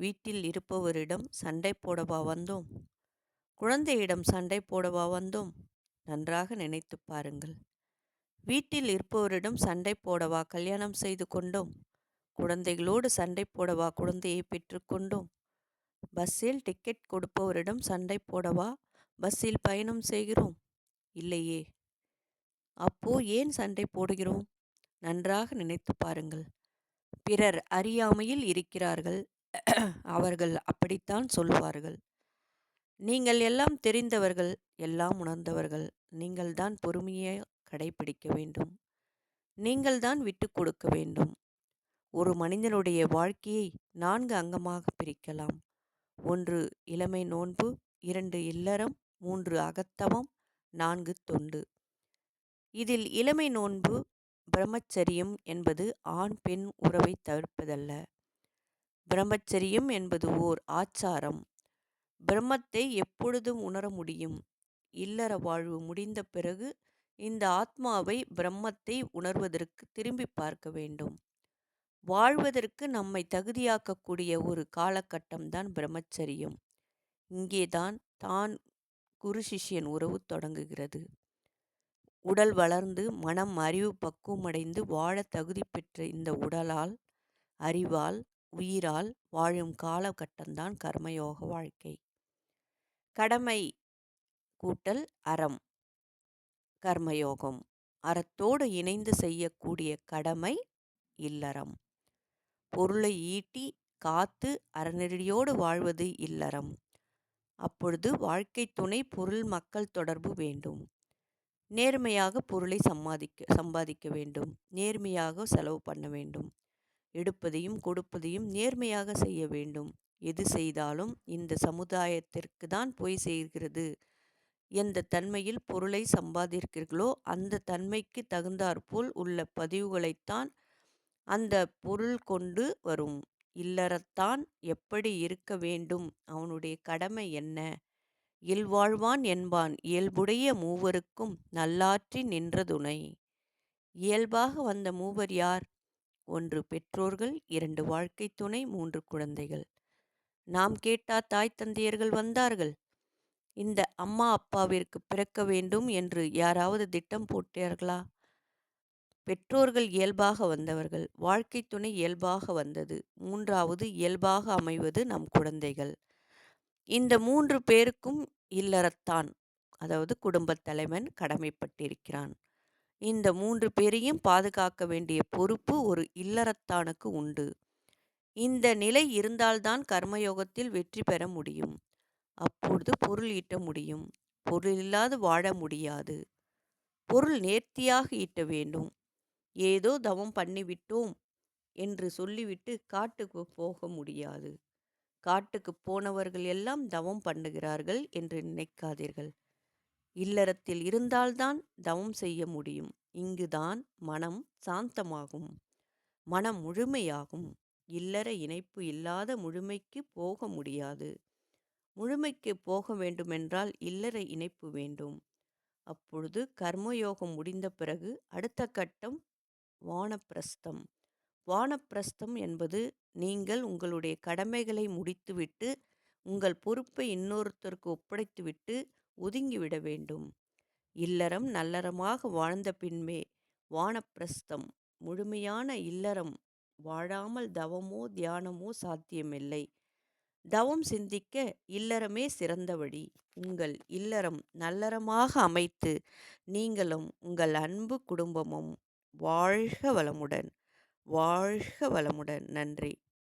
வீட்டில் இருப்பவரிடம் சண்டை போடவா வந்தோம்? குழந்தையிடம் சண்டை போடவா வந்தோம்? நன்றாக நினைத்து பாருங்கள். வீட்டில் இருப்பவரிடம் சண்டை போடவா கல்யாணம் செய்து கொண்டோம்? குழந்தைகளோடு சண்டை போடவா குழந்தையை பெற்றுக்கொண்டோம் பஸ்ஸில் டிக்கெட் கொடுப்பவரிடம் சண்டை போடவா பஸ்ஸில் பயணம் செய்கிறோம்? இல்லையே. அப்போ ஏன் சண்டை போடுகிறோம்? நன்றாக நினைத்து பாருங்கள். பிறர் அறியாமையில் இருக்கிறார்கள். அவர்கள் அப்படித்தான் சொல்வார்கள். நீங்கள் எல்லாம் தெரிந்தவர்கள் எல்லாம் உணர்ந்தவர்கள் நீங்கள்தான் பொறுமையை கடைபிடிக்க வேண்டும். நீங்கள்தான் விட்டு கொடுக்க வேண்டும். ஒரு மனிதனுடைய வாழ்க்கையை நான்கு அங்கமாக பிரிக்கலாம். ஒன்று இளமை நோன்பு இரண்டு இல்லறம் மூன்று அகத்தவம் நான்கு தொண்டு. இதில் இளமை நோன்பு பிரம்மச்சரியம் என்பது ஆண் பெண் உறவை தவிர்ப்பதல்ல. பிரம்மச்சரியம் என்பது ஓர் ஆச்சாரம். பிரம்மத்தை எப்பொழுதும் உணர முடியும். இல்லற வாழ்வு முடிந்த பிறகு இந்த ஆத்மாவை பிரம்மத்தை உணர்வதற்கு திரும்பி பார்க்க வேண்டும். வாழ்வதற்கு நம்மை தகுதியாக்கக்கூடிய ஒரு காலகட்டம்தான் பிரம்மச்சரியம். இங்கேதான் தான் குரு சிஷ்யன் உறவு தொடங்குகிறது. உடல் வளர்ந்து மனம் அறிவு பக்குவமடைந்து வாழ தகுதி பெற்ற இந்த உடலால் அறிவால் உயிரால் வாழும் காலகட்டம்தான் கர்மயோக வாழ்க்கை. கடமை கூட்டல் அறம். கர்மயோகம். அறத்தோடு இணைந்து செய்யக்கூடிய கடமை இல்லறம். பொருளை ஈட்டி காத்து அறநெறியோடு வாழ்வது இல்லறம். அப்பொழுது வாழ்க்கை துணை பொருள் மக்கள் தொடர்பு வேண்டும். நேர்மையாக பொருளை சம்பாதிக்க சம்பாதிக்க வேண்டும். நேர்மையாக செலவு பண்ண வேண்டும். எடுப்பதையும் கொடுப்பதையும் நேர்மையாக செய்ய வேண்டும். எது செய்தாலும் இந்த சமுதாயத்திற்கு தான் போய் சேர்கிறது எந்த தன்மையில் பொருளை சம்பாதிக்கிறீர்களோ அந்த தன்மைக்கு தகுந்தாற்போல் உள்ள பதிவுகளைத்தான் அந்த பொருள் கொண்டு வரும். இல்லறத்தான் எப்படி இருக்க வேண்டும்? அவனுடைய கடமை என்ன? இல்வாழ்வான் என்பான் இயல்புடைய மூவருக்கும் நல்லாற்றி நின்றதுணை. இயல்பாக வந்த மூவர் யார்? ஒன்று பெற்றோர்கள் இரண்டு வாழ்க்கை துணை மூன்று குழந்தைகள். நாம் கேட்டா தாய் தந்தையர்கள் வந்தார்கள். இந்த அம்மா அப்பாவிற்கு பிறக்க வேண்டும் என்று யாராவது திட்டம் போட்டார்களா? பெற்றோர்கள் இயல்பாக வந்தவர்கள் வாழ்க்கை துணை இயல்பாக வந்தது. மூன்றாவது இயல்பாக அமைவது நம் குழந்தைகள். இந்த மூன்று பேருக்கும் இல்லறத்தான் அதாவது குடும்பத் தலைவன் கடமைப்பட்டிருக்கிறான். இந்த மூன்று பேரையும் பாதுகாக்க வேண்டிய பொறுப்பு ஒரு இல்லறத்தானுக்கு உண்டு. இந்த நிலை இருந்தால்தான் கர்மயோகத்தில் வெற்றி பெற முடியும். அப்பொழுது பொருள் ஈட்ட முடியும். பொருள் இல்லாது வாழ முடியாது. பொருள் நேர்த்தியாக ஈட்ட வேண்டும். ஏதோ தவம் பண்ணிவிட்டோம் என்று சொல்லிவிட்டு காட்டுக்கு போக முடியாது. காட்டுக்கு போனவர்கள் எல்லாம் தவம் பண்ணுகிறார்கள் என்று நினைக்காதீர்கள். இல்லறத்தில் இருந்தால்தான் தவம் செய்ய முடியும். இங்குதான் மனம் சாந்தமாகும். மனம் முழுமையாகும். இல்லற இணைப்பு இல்லாத முழுமைக்கு போக முடியாது. முழுமைக்கு போக வேண்டுமென்றால் இல்லற இணைப்பு வேண்டும். அப்பொழுது கர்மயோகம் முடிந்த பிறகு அடுத்த கட்டம் வானப்பிரஸ்தம். வானப்பிரஸ்தம் என்பது நீங்கள் உங்களுடைய கடமைகளை முடித்துவிட்டு உங்கள் பொறுப்பை இன்னொருத்தருக்கு ஒப்படைத்துவிட்டு ஒதுங்கிவிட வேண்டும். இல்லறம் நல்லறமாக வாழ்ந்த பின்பே வானப்பிரஸ்தம் முழுமையான இல்லறம் வாழாமல் தவமோ தியானமோ சாத்தியமில்லை. தவம் சிந்திக்க இல்லறமே சிறந்த வழி உங்கள் இல்லறம் நல்லறமாக அமைத்து நீங்களும் உங்கள் அன்பு குடும்பமும் வாழ்க வளமுடன் வாழ்க வளமுடன். நன்றி.